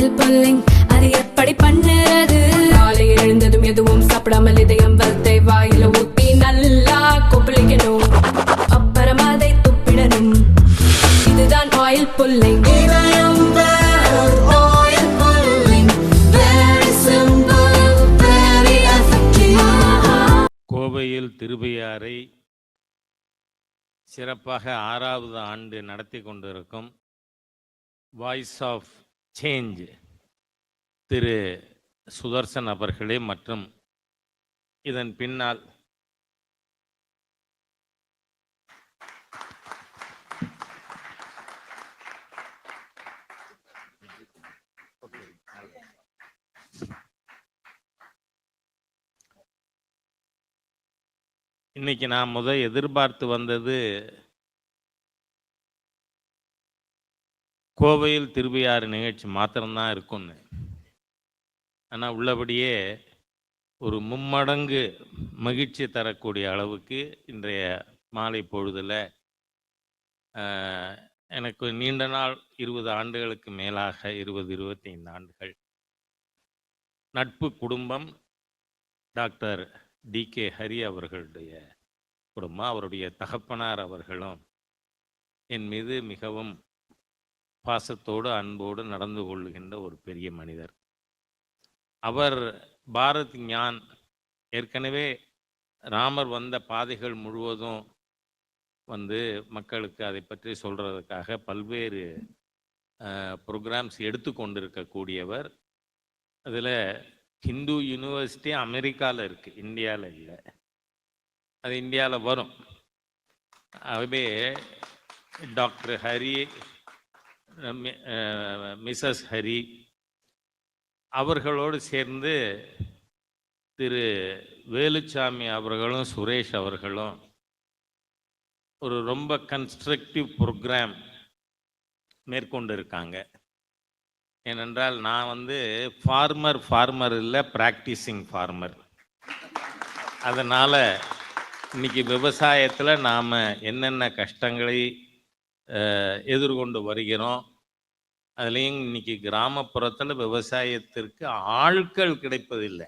Oil pulling அது எப்படி பண்ணுறது? காலை எழுந்ததும் எதுவும் சாப்பிடாமல் இதயம் வளத்தை வாயில ஊத்தி நல்லா கொப்பளிக்கணும். அப்புறம் அதை துப்பிடணும். இதுதான் ஆயில் புல்லிங் கோவையில் திருவையாறை சிறப்பாக ஆறாவது ஆண்டு நடத்தி கொண்டிருக்கும் voice of change Thiru Sudarshan அவர்களே மற்றும் இதன் பின்னால் இன்னைக்கு நான் முத எதிர்பார்த்து வந்தது கோவையில் திருவையாறு நிகழ்ச்சி மாத்திரம்தான் இருக்கும்னு. ஆனால் உள்ளபடியே ஒரு மும்மடங்கு மகிழ்ச்சி தரக்கூடிய அளவுக்கு இன்றைய மாலை பொழுதில் எனக்கு நீண்ட நாள் இருபது ஆண்டுகளுக்கு மேலாக இருபது இருபத்தைந்து ஆண்டுகள். நட்பு குடும்பம் டாக்டர் டி கே ஹரி அவர்களுடைய குடும்பம் அவருடைய தகப்பனார் அவர்களும் என் மீது மிகவும் பாசத்தோடு அன்போடு நடந்து கொள்கின்ற ஒரு பெரிய மனிதர். அவர் பாரத் ஞான். ஏற்கனவே ராமர் வந்த பாதைகள் முழுவதும் வந்து மக்களுக்கு அதை பற்றி சொல்றதுக்காக பல்வேறு ப்ரோக்ராம்ஸ் எடுத்து கொண்டிருக்கக்கூடியவர். அதில் ஹிந்து யூனிவர்சிட்டி அமெரிக்காவில் இருக்குது இந்தியாவில் இல்லை. அது இந்தியாவில் வரும். ஆகவே டாக்டர் ஹரி மிஸ்ஸஸ் ஹரி அவர்களோடு சேர்ந்து திரு வேலுச்சாமி அவர்களும் சுரேஷ் அவர்களும் ஒரு ரொம்ப கன்ஸ்ட்ரக்டிவ் ப்ரோக்ராம் மேற்கொண்டு இருக்காங்க ஏனென்றால் நான் வந்து ஃபார்மர் ஃபார்மர் இல்லை ப்ராக்டிஸிங் ஃபார்மர் அதனால் இன்னைக்கு விவசாயத்தில் நாம் என்னென்ன கஷ்டங்களை எதிர்கொண்டு வருகிறோம் அதுலேயும் இன்னைக்கு கிராமப்புறத்தில் விவசாயத்திற்கு ஆட்கள் கிடைப்பதில்லை.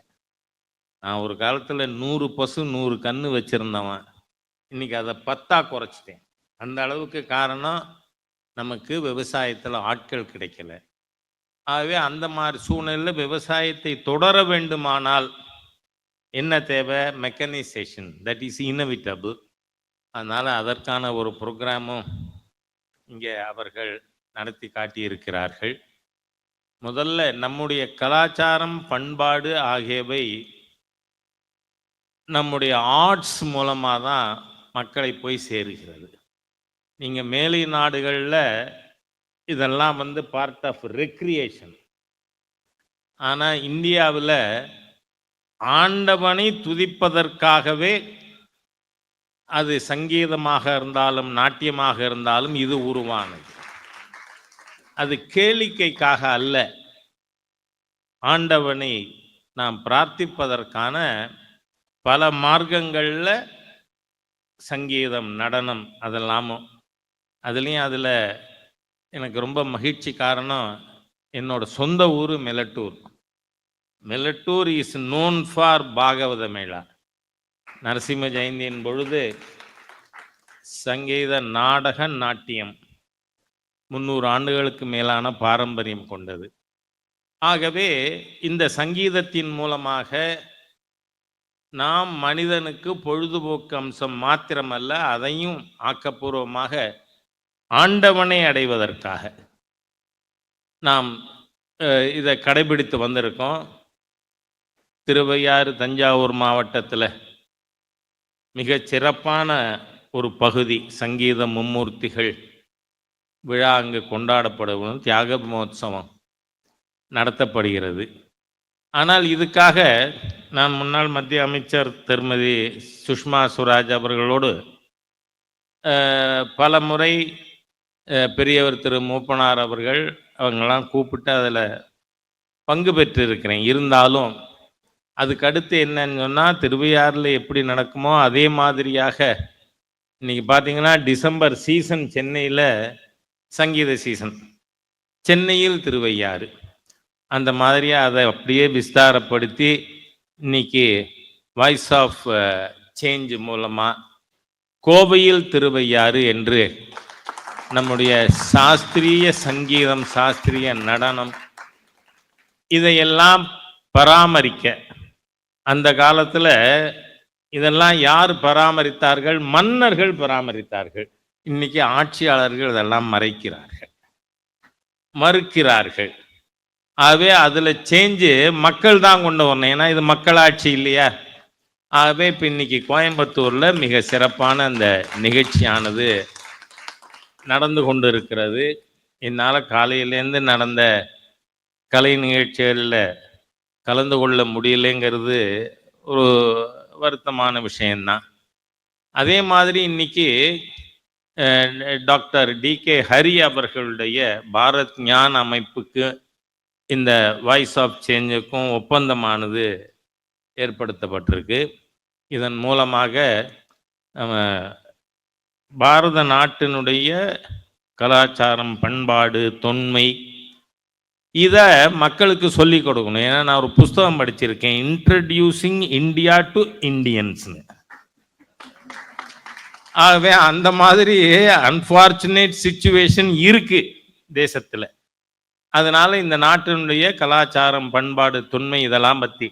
நான் ஒரு காலத்தில் நூறு பசு நூறு கன்று வச்சுருந்தவன். இன்னைக்கு அதை பத்தா குறைச்சிட்டேன். அந்த அளவுக்கு காரணம் நமக்கு விவசாயத்தில் ஆட்கள் கிடைக்கல. ஆகவே அந்த மாதிரி சூழ்நிலையில் விவசாயத்தை தொடர வேண்டுமானால் என்ன தேவை? மெக்கனைசேஷன் தட் இஸ் இனவிட்டபிள் அதனால் அதற்கான ஒரு ப்ரோக்ராமும் இங்கே அவர்கள் நடத்தி காட்டியிருக்கிறார்கள். முதல்ல நம்முடைய கலாச்சாரம் பண்பாடு ஆகியவை நம்முடைய ஆர்ட்ஸ் மூலமாக தான் மக்களை போய் சேருகிறது. நீங்கள் மேலை நாடுகளில் இதெல்லாம் வந்து பார்ட் ஆஃப் ரெக்ரியேஷன் ஆனால் இந்தியாவில் ஆண்டவனை துதிப்பதற்காகவே அது சங்கீதமாக இருந்தாலும் நாட்டியமாக இருந்தாலும் இது உருவானது. அது கேளிக்கைக்காக அல்ல. ஆண்டவனை நாம் பிரார்த்திப்பதற்கான பல மார்க்கங்களில் சங்கீதம் நடனம் அதெல்லாமும் அதுலேயும் அதில் எனக்கு ரொம்ப மகிழ்ச்சி காரணம் என்னோட சொந்த ஊர் Melattur. Melattur is known for Bhagavata Mela. Narasimha ஜெயந்தியின் பொழுது சங்கீத நாடக நாட்டியம். முந்நூறு ஆண்டுகளுக்கு மேலான பாரம்பரியம் கொண்டது. ஆகவே இந்த சங்கீதத்தின் மூலமாக நாம் மனிதனுக்கு பொழுதுபோக்கு அம்சம் மாத்திரமல்ல அதையும் ஆக்கப்பூர்வமாக ஆண்டவனை அடைவதற்காக நாம் இதை கடைபிடித்து வந்திருக்கோம். திருவையாறு தஞ்சாவூர் மாவட்டத்தில் மிகச் சிறப்பான ஒரு பகுதி சங்கீத மும்மூர்த்திகள் விழா அங்கு கொண்டாடப்படும் தியாக மகோத்சவம் நடத்தப்படுகிறது. ஆனால் இதுக்காக நான் முன்னாள் மத்திய அமைச்சர் திருமதி சுஷ்மா சுவராஜ் அவர்களோடு பல முறை பெரியவர் திரு மூப்பனார் அவர்கள் அவங்கெல்லாம் கூப்பிட்டு அதில் பங்கு பெற்றிருக்கிறேன். இருந்தாலும் அதுக்கு அடுத்து என்னன்னு சொன்னால் திருவையாறில் எப்படி நடக்குமோ அதே மாதிரியாக இன்னைக்கு பார்த்தீங்கன்னா டிசம்பர் சீசன் சென்னையில் சங்கீத சீசன். சென்னையில் திருவையாறு. அந்த மாதிரியாக அதை அப்படியே விஸ்தாரப்படுத்தி இன்னைக்கு வாய்ஸ் ஆஃப் சேஞ்ச் மூலமாக கோவையில் திருவையாறு என்று நம்முடைய சாஸ்திரிய சங்கீதம் சாஸ்திரிய நடனம் இதையெல்லாம் பராமரிக்க அந்த காலத்தில் இதெல்லாம் யார் பராமரித்தார்கள்? மன்னர்கள் பராமரித்தார்கள். இன்னைக்கு ஆட்சியாளர்கள் இதெல்லாம் மறைக்கிறார்கள். மறுக்கிறார்கள். ஆகவே அதில் சேஞ்சு மக்கள் தான் கொண்டு வரணும். ஏன்னா இது மக்களாட்சி இல்லையா? ஆகவே இப்போ இன்னைக்கு கோயம்புத்தூரில் மிக சிறப்பான அந்த நிகழ்ச்சியானது நடந்து கொண்டு இருக்கிறது என்னால் காலையிலேருந்து நடந்த கலை நிகழ்ச்சிகளில் கலந்து கொள்ள முடியலைங்கிறது ஒரு வருத்தமான விஷயந்தான் அதே மாதிரி இன்னைக்கு டாக்டர் டி கே ஹரி அவர்களுடைய பாரத் ஞான் அமைப்புக்கு இந்த வாய்ஸ் ஆஃப் சேஞ்சுக்கும் ஒப்பந்தமானது ஏற்படுத்தப்பட்டிருக்கு. இதன் மூலமாக நம்ம பாரத நாட்டினுடைய கலாச்சாரம் பண்பாடு தொன்மை இதை மக்களுக்கு சொல்லி கொடுக்கணும். ஏன்னா நான் ஒரு புஸ்தகம் படிச்சிருக்கேன். இன்ட்ரடியூசிங் இந்தியா டு இந்தியன்ஸ்னு ஆகவே அந்த மாதிரி அன்ஃபார்ச்சுனேட் சுச்சுவேஷன் இருக்கு தேசத்தில். அதனால இந்த நாட்டினுடைய கலாச்சாரம் பண்பாடு தொன்மை இதெல்லாம் பற்றி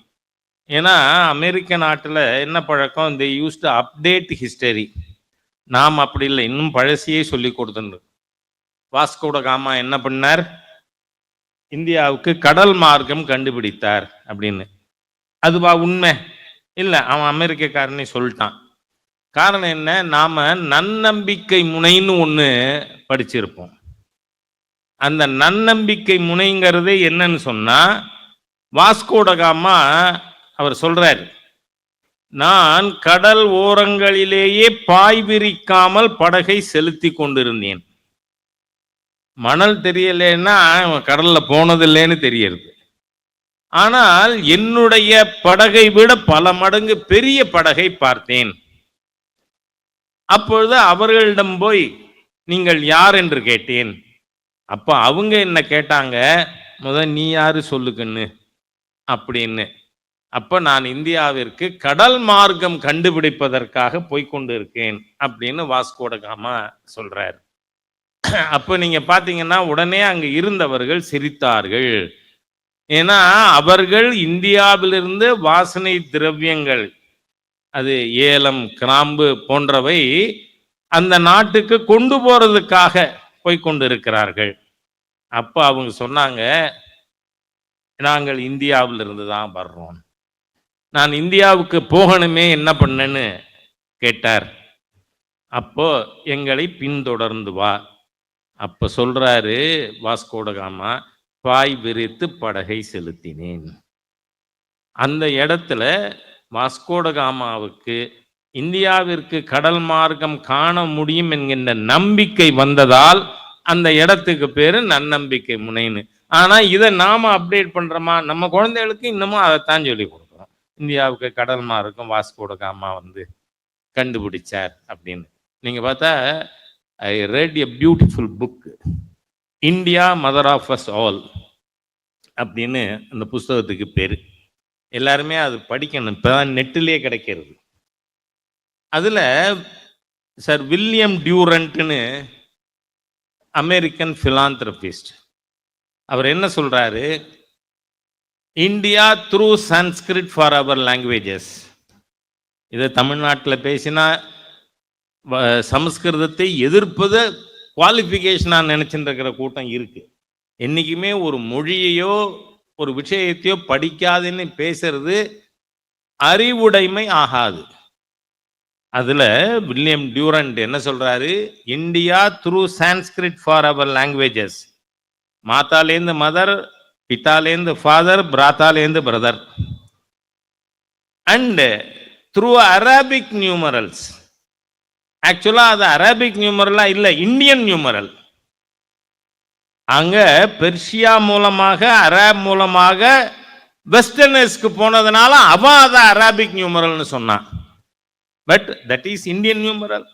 ஏன்னா அமெரிக்க நாட்டில் என்ன பழக்கம்? இந்த யூஸ் டு அப்டேட் ஹிஸ்டரி நாம் அப்படி இல்லை. இன்னும் பழசியே சொல்லி கொடுத்துட்டு வாஸ்கோட காமா என்ன பண்ணார்? இந்தியாவுக்கு கடல் மார்க்கம் கண்டுபிடித்தார் அப்படின்னு. அதுவா உண்மை? இல்லை அவன் அமெரிக்கக்காரனே சொல்லிட்டான். காரணம் என்ன? நாம நன்னம்பிக்கை முனைன்னு ஒன்று படிச்சிருப்போம். அந்த நன்னம்பிக்கை முனைங்கிறதே என்னன்னு சொன்னால் வாஸ்கோடகாமா அவர் சொல்றாரு நான் கடல் ஓரங்களிலேயே பாய் விரிக்காமல் படகை செலுத்தி கொண்டிருந்தேன். மணல் தெரியலன்னா அவன் கடல்ல போனதில்லைன்னு தெரியறது. ஆனால் என்னுடைய படகை விட பல மடங்கு பெரிய படகை பார்த்தேன். அப்பொழுது அவர்களிடம் போய் நீங்கள் யார் என்று கேட்டேன். அப்போ அவங்க என்ன கேட்டாங்க முத நீ யாரு சொல்லுக்கண்ணு அப்படின்னு. அப்போ நான் இந்தியாவிற்கு கடல் மார்க்கம் கண்டுபிடிப்பதற்காக போய்க்கொண்டு இருக்கேன் அப்படின்னு வாஸ்கோட காமா சொல்றார். அப்போ நீங்க பாத்தீங்கன்னா உடனே அங்க இருந்தவர்கள் சிரித்தார்கள். ஏன்னா அவர்கள் இந்தியாவிலிருந்து வாசனை திரவியங்கள் அது ஏலம் கிராம்பு போன்றவை அந்த நாட்டுக்கு கொண்டு போறதுக்காக போய்கொண்டு இருக்கிறார்கள் அப்போ அவங்க சொன்னாங்க நாங்கள் இந்தியாவிலிருந்து தான் வர்றோம். நான் இந்தியாவுக்கு போகணுமே என்ன பண்ணேன்னு கேட்டார். அப்போ எங்களை பின்தொடர்ந்து வா. அப்போ சொல்றாரு வாஸ்கோடகாமா பாய் விரித்து படகை செலுத்தினேன். அந்த இடத்துல வாஸ்கோடகாமாவுக்கு இந்தியாவிற்கு கடல் மார்க்கம் காண முடியும் என்கின்ற நம்பிக்கை வந்ததால் அந்த இடத்துக்கு பேரு நன்னம்பிக்கை முனைன்னு. ஆனா இதை நாம அப்டேட் பண்றோமா? நம்ம குழந்தைகளுக்கு இன்னமும் அதைத்தான் சொல்லி கொடுக்குறோம். இந்தியாவுக்கு கடல் மார்க்கம் வாஸ்கோடகாமா வந்து கண்டுபிடிச்சார் அப்படின்னு. நீங்க பார்த்தா I read a beautiful book India mother of us all அப்படின்னு அந்த புஸ்தகத்துக்கு பேர். எல்லாருமே அது படிக்கணும். இப்பதான் நெட்டிலே கிடைக்கிறது. அதில் சார் வில்லியம் டியூரண்ட்னு அமெரிக்கன் ஃபிலாந்திரபிஸ்ட் அவர் என்ன சொல்கிறாரு India through Sanskrit for our languages இதை தமிழ்நாட்டில் பேசினா வ- சமஸ்கிருதத்தை எதிர்ப்பது குவாலிஃபிகேஷனாக நினச்சிட்டு இருக்கிற கூட்டம் இருக்குது என்றைக்குமே ஒரு மொழியையோ ஒரு விஷயத்தையோ படிக்காதுன்னு பேசுறது அறிவுடைமை ஆகாது. அதில் வில்லியம் டியூரண்ட் என்ன சொல்கிறாரு India through Sanskrit for our languages மாத்தாலேந்து mother பிதாலேந்து father பிராத்தாலேந்து brother. And through Arabic numerals ஆக்சுவலாக அது அரபிக் நியூமரலாக இல்லை இந்தியன் நியூமரல் அங்கே பெர்ஷியா மூலமாக அரேப் மூலமாக வெஸ்டர்னர்ஸ்க்கு போனதுனால அவன் அதை அராபிக் நியூமரல்னு சொன்னான் but that is Indian numeral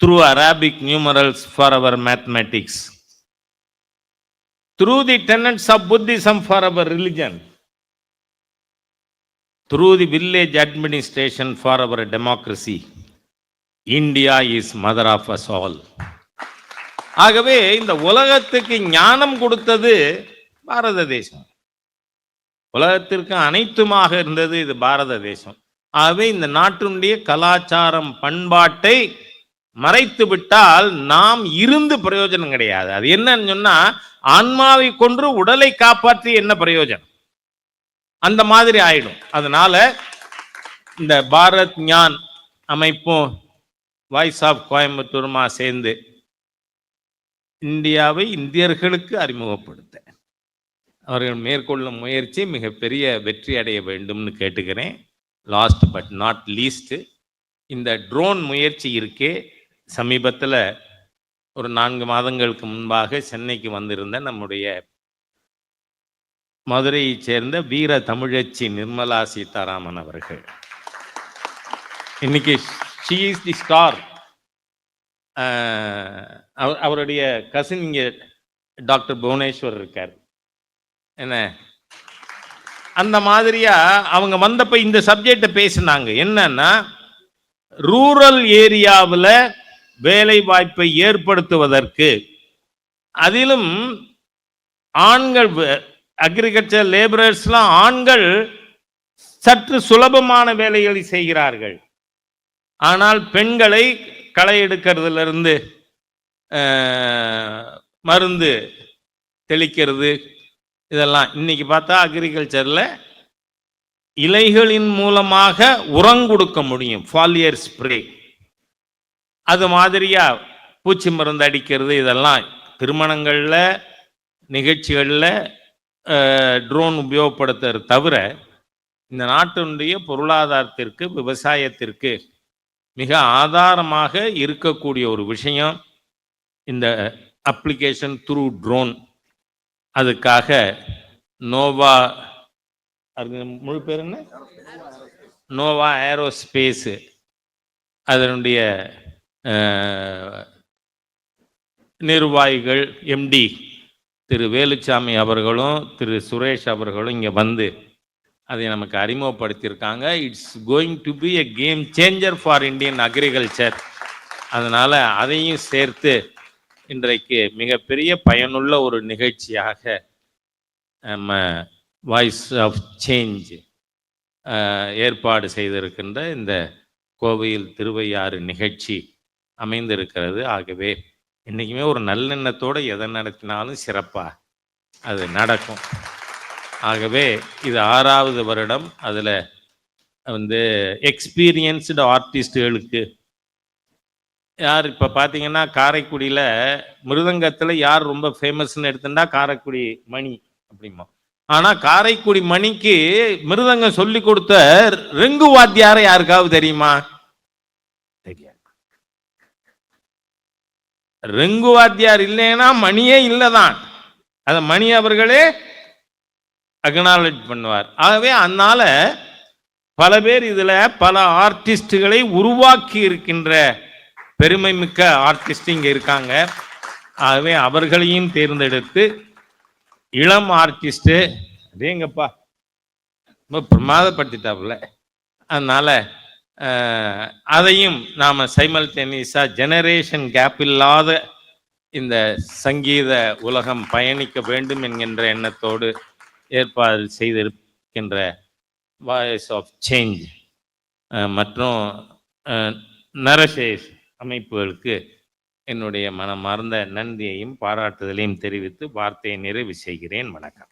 through Arabic numerals for our mathematics through the tenets of Buddhism for our religion through the village administration for our democracy India is mother of us all ஆகவே இந்த உலகத்துக்கு ஞானம் கொடுத்தது பாரத தேசம். உலகத்திற்கு அனைத்துமாக இருந்தது இது பாரத தேசம். ஆகவே இந்த நாட்டினுடைய கலாச்சாரம் பண்பாட்டை மறைத்து விட்டால் நாம் இருந்து பிரயோஜனம் கிடையாது. அது என்னன்னு சொன்னா ஆன்மாவை கொன்று உடலை காப்பாற்றி என்ன பிரயோஜனம்? அந்த மாதிரி ஆயிடும். அதனால இந்த பாரத் ஞான் அமைப்பும் வாய்ஸ் ஆஃப் கோயம்புத்தூருமா சேர்ந்து இந்தியாவை இந்தியர்களுக்கு அறிமுகப்படுத்த அவர்கள் மேற்கொள்ளும் முயற்சி மிகப்பெரிய வெற்றி அடைய வேண்டும்னு கேட்டுக்கிறேன். லாஸ்ட் பட் நாட் லீஸ்ட்டு இந்த ட்ரோன் முயற்சி இருக்கே. சமீபத்தில் ஒரு நான்கு மாதங்களுக்கு முன்பாக சென்னைக்கு வந்திருந்த நம்முடைய மதுரையைச் சேர்ந்த வீர தமிழச்சி நிர்மலா சீதாராமன் அவர்கள். இன்னைக்கு ஷீ இஸ் தி ஸ்டார் அவருடைய கசின் இங்கே டாக்டர் புவனேஸ்வர் இருக்கார். என்ன? அந்த மாதிரியா அவங்க வந்தப்ப இந்த சப்ஜெக்டை பேசினாங்க. என்னன்னா ரூரல் ஏரியாவில் வேலை வாய்ப்பை ஏற்படுத்துவதற்கு அதிலும் ஆண்கள் அக்ரிகல்ச்சர் லேபரர்ஸ்லாம் ஆண்கள் சற்று சுலபமான வேலைகளை செய்கிறார்கள். ஆனால் பெண்களை களை எடுக்கிறதுல இருந்து மருந்து தெளிக்கிறது இதெல்லாம். இன்னைக்கு பார்த்தா அக்ரிகல்ச்சரில் இலைகளின் மூலமாக உரம் கொடுக்க முடியும். ஃபாலியர் ஸ்ப்ரே அது மாதிரியாக பூச்சி மருந்து அடிக்கிறது இதெல்லாம். திருமணங்களில் நிகழ்ச்சிகளில் ட்ரோன் உபயோகப்படுத்துறது தவிர இந்த நாட்டினுடைய பொருளாதாரத்திற்கு விவசாயத்திற்கு மிக ஆதாரமாக இருக்கக்கூடிய ஒரு விஷயம். இந்த அப்ளிகேஷன் த்ரூ ட்ரோன் அதுக்காக நோவா அது முழு பேர் என்ன? நோவா ஏரோஸ்பேஸு அதனுடைய நிர்வாகிகள் எம்டி திரு வேலுச்சாமி அவர்களும் திரு சுரேஷ் அவர்களும் இங்கே வந்து அதை நமக்கு அறிமுகப்படுத்தியிருக்காங்க. It's going to be a game changer for Indian agriculture அதனால் அதையும் சேர்த்து இன்றைக்கு மிகப்பெரிய பயனுள்ள ஒரு நிகழ்ச்சியாக நம்ம வாய்ஸ் ஆஃப் சேஞ்ச் ஏற்பாடு செய்திருக்கின்ற இந்த கோவையில் திருவையாறு நிகழ்ச்சி அமைந்திருக்கிறது. ஆகவே என்றைக்குமே ஒரு நல்லெண்ணத்தோடு எதை நடத்தினாலும் சிறப்பாக அது நடக்கும். ஆகவே இது ஆறாவது வருடம். அதில் வந்து எக்ஸ்பீரியன்ஸ்டு ஆர்டிஸ்டுகளுக்கு யார் இப்போ பார்த்தீங்கன்னா காரைக்குடியில் மிருதங்கத்தில் யார் ரொம்ப ஃபேமஸ்ன்னு எடுத்துட்டா காரைக்குடி மணி அப்படிமா ஆனால் காரைக்குடி மணிக்கு மிருதங்கம் சொல்லி கொடுத்த ரெங்கு வாத்தியாரை யாருக்காவது தெரியுமா? தெரியாது. ரெங்கு வாத்தியார் இல்லைன்னா மணியே இல்லைதான். அதை மணி அவர்களே அக்னாலஜ் பண்ணுவார். ஆகவே அதனால பல பேர் இதில் பல ஆர்டிஸ்டுகளை உருவாக்கி இருக்கின்ற பெருமை மிக்க ஆர்டிஸ்ட் இங்கே இருக்காங்க. ஆகவே அவர்களையும் தேர்ந்தெடுத்து இளம் ஆர்டிஸ்ட்டு அதேங்கப்பா ரொம்ப பிரமாதப்படுத்திட்டாப்புல. அதனால் அதையும் நாம் சைமல் டென்னிஸாக ஜெனரேஷன் கேப் இல்லாத இந்த சங்கீத உலகம் பயணிக்க வேண்டும் என்கின்ற எண்ணத்தோடு ஏற்பாடு செய்திருக்கின்ற வாய்ஸ் ஆஃப் சேஞ்ச் மற்றும் நரசேஷ். அமைப்புகளுக்கு என்னுடைய மனமார்ந்த நன்றியையும் பாராட்டுதலையும் தெரிவித்து வார்த்தையை நிறைவு செய்கிறேன். வணக்கம்.